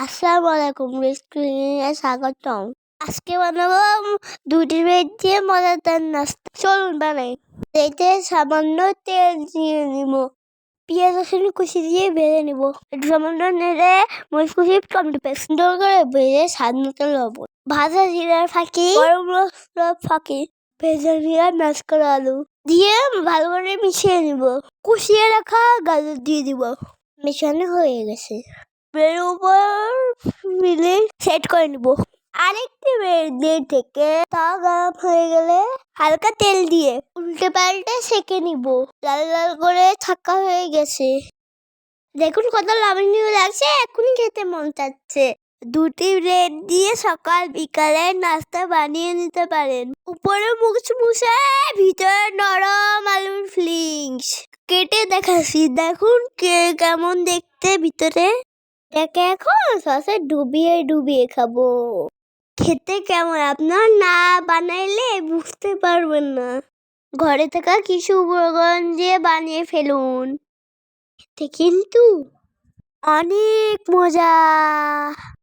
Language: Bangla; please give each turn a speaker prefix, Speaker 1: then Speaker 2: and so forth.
Speaker 1: আসসালামু আলাইকুম রেস্টুরেন্টে স্বাগতম। আজকে বানাবো দুটি ব্রেড দিয়ে মজাদার নাস্তা। চলুন বানাই। এতে সামান্য তেল দিয়ে নিব। পেঁয়াজ, রসুন কুচি দিয়ে ভেজে নিব। একটু সামান্য নেড়ে মরিচ কুচি টমেটো পেস্ট সুন্দর করে ভেজে স্বাদ মতো লবণ ভাজা জিরার ফাঁকি, গরম মশলার ফাঁকি, ভেজে নিয়ে ম্যাশ করা আলু দিয়ে ভালো করে মিশিয়ে নিব। কুচিয়ে রাখা গাজর দিয়ে দিব। মেশানো হয়ে গেছে। বের উপর মিলে সেট করে নিব। আরেকটি বের থেকে তা গরম হয়ে গেলে হালকা তেল দিয়ে উল্টে পাল্টে সেকে নিব। লাল লাল করে থাকা হয়ে গেছে। দেখুন কত লাবণীয় লাগছে এখনই খেতে মন চাচ্ছে। দুটি ব্রেড দিয়ে সকাল বিকালে নাস্তা বানিয়ে নিতে পারেন। উপরে মুখ মুখচুমুসে ভিতরে নরম আলুর ফ্লিংস কেটে দেখাচ্ছি, দেখুন কে কেমন দেখতে ভিতরে। এটাকে এখন সসে ডুবিয়ে ডুবিয়ে খাব। খেতে কেমন? আপনার না বানাইলে বুঝতে পারবেন না। ঘরে থাকা কিছু উপকরণ দিয়ে বানিয়ে ফেলুন। এতে কিন্তু অনেক মজা।